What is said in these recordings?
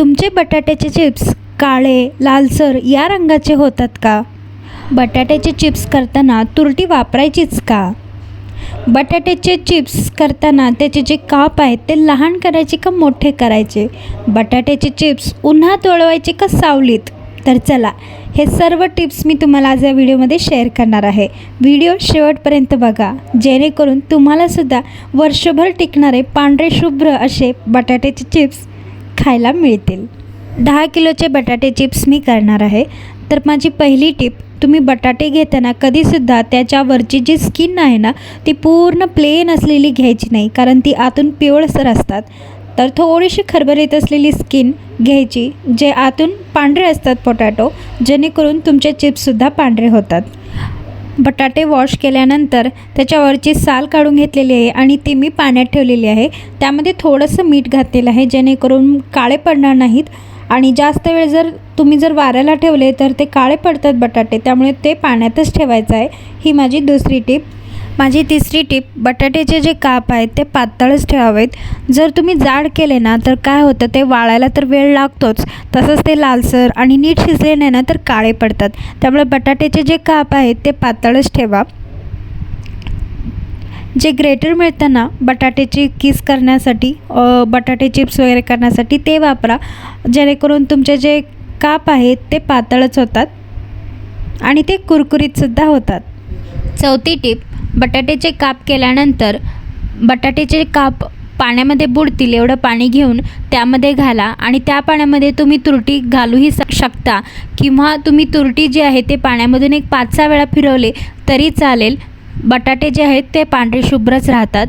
तुमचे बटाट्याचे चिप्स काळे लालसर या रंगाचे होतात का? बटाट्याचे चिप्स करताना तुरटी वापरायचीच का? बटाट्याचे चिप्स करताना त्याचे जे काप आहेत ते लहान करायचे का मोठे करायचे? बटाट्याचे चिप्स उन्हात वळवायचे का सावलीत? तर चला हे सर्व टिप्स मी तुम्हाला आज या व्हिडिओमध्ये शेअर करणार आहे. व्हिडिओ शेवटपर्यंत बघा. जेणेकरून तुम्हालासुद्धा वर्षभर टिकणारे पांढरे शुभ्र असे बटाट्याचे चिप्स खायला मिळतील. दहा किलोचे बटाटे चिप्स मी करणार आहे. तर माझी पहिली टिप तुम्ही बटाटे घेताना कधीसुद्धा त्याच्यावरची जी स्किन आहे ना ती पूर्ण प्लेन असलेली घ्यायची नाही कारण ती आतून पिवळसर असतात. तर थोडीशी खरबरीत असलेली स्किन घ्यायची जे आतून पांढरे असतात पोटॅटो जेणेकरून तुमचे चिप्ससुद्धा पांढरे होतात. बटाटे वॉश केल्यानंतर त्याच्यावरची साल काढून घेतलेली आहे आणि ती मी पाण्यात ठेवलेली आहे. त्यामध्ये थोडंसं मीठ घातलेलं आहे जेणेकरून काळे पडणार नाहीत. आणि जास्त वेळ जर तुम्ही जर वाऱ्याला ठेवले तर ते काळे पडतात बटाटे त्यामुळे ते पाण्यातच ठेवायचं आहे. ही माझी दुसरी टीप. माझी तिसरी टीप बटाट्याचे जे काप आहेत ते पातळच ठेवावेत. जर तुम्ही जाड केले ना तर काय होतं ते वाळायला तर वेळ लागतोच. तसंच ते लालसर आणि नीट शिजले नाही ना तर काळे पडतात. त्यामुळे बटाट्याचे जे काप आहेत ते पातळच ठेवा. जे ग्रेटर मिळतं ना बटाट्याची किस करण्यासाठी बटाटे चिप्स वगैरे करण्यासाठी ते वापरा. जेणेकरून तुमचे जे काप आहेत ते पातळच होतात आणि ते कुरकुरीतसुद्धा होतात. चौथी टीप बटाट्याचे काप केल्यानंतर बटाट्याचे काप पाण्यामध्ये बुडतील एवढं पाणी घेऊन त्यामध्ये घाला आणि त्या पाण्यामध्ये तुम्ही तुरटी घालूही शकता. किंवा तुम्ही तुरटी जी आहे ते पाण्यामधून एक पाच सहा वेळा फिरवले तरी चालेल. बटाटे जे आहेत ते पांढरे शुभ्रच राहतात.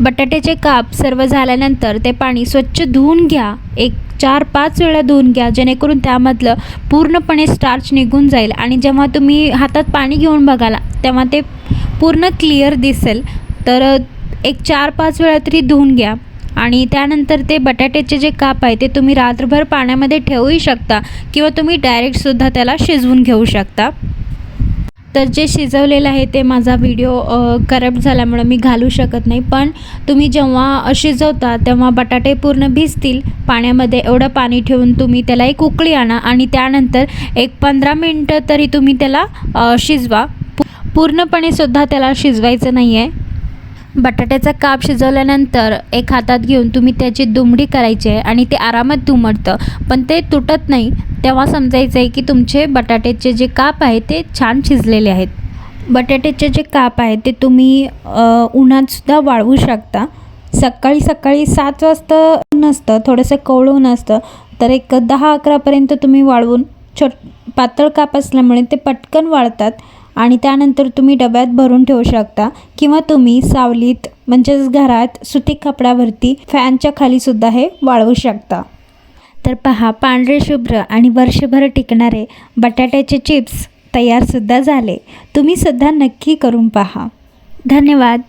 बटाट्याचे काप सर्व झाल्यानंतर ते पाणी स्वच्छ धुवून घ्या. एक चार पाच वेळा धुवून घ्या जेणेकरून त्यामधलं पूर्णपणे स्टार्च निघून जाईल. आणि जेव्हा तुम्ही हातात पाणी घेऊन बघाला तेव्हा ते पूर्ण क्लिअर दिसेल. तर एक चार पाच वेळा तरी धुवून घ्या. आणि त्यानंतर ते बटाट्याचे जे काप आहे ते तुम्ही रात्रभर पाण्यामध्ये ठेवूही शकता किंवा तुम्ही डायरेक्टसुद्धा त्याला शिजवून घेऊ शकता. तर जे शिजवलेलं आहे ते माझा व्हिडिओ करप्ट झाल्यामुळं मी घालू शकत नाही. पण तुम्ही जेव्हा शिजवता तेव्हा बटाटे पूर्ण भिजतील. पाण्यामध्ये एवढं पाणी ठेवून तुम्ही त्याला एक उकळी आणा आणि त्यानंतर एक पंधरा मिनटं तरी तुम्ही त्याला शिजवा. पूर्णपणे सुद्धा त्याला शिजवायचं नाही आहे बटाट्याचा काप शिजवल्यानंतर एक हातात घेऊन तुम्ही त्याची दुमडी करायची आहे आणि ते आरामात दुमडतं. पण ते तुटत नाही. तेव्हा समजायचं आहे की तुमचे बटाट्याचे जे काप आहे ते छान शिजलेले आहेत. बटाट्याचे जे काप आहेत ते तुम्ही उन्हातसुद्धा वाळवू शकता. सकाळी सकाळी सात वाजता ऊन असतं थोडंसं कवळून ऊन असतं. तर एक दहा अकरापर्यंत तुम्ही वाळवून छोट पातळ काप असल्यामुळे ते पटकन वाळतात. आणि त्यानंतर तुम्ही डब्यात भरून ठेवू शकता. किंवा तुम्ही सावलीत म्हणजेच घरात सुती कपड्यावरती फॅनच्या खालीसुद्धा हे वाळवू शकता. तर पहा पांढरे शुभ्र आणि वर्षभर टिकणारे बटाट्याचे चिप्स तयारसुद्धा झाले. तुम्ही सुद्धा नक्की करून पहा. धन्यवाद.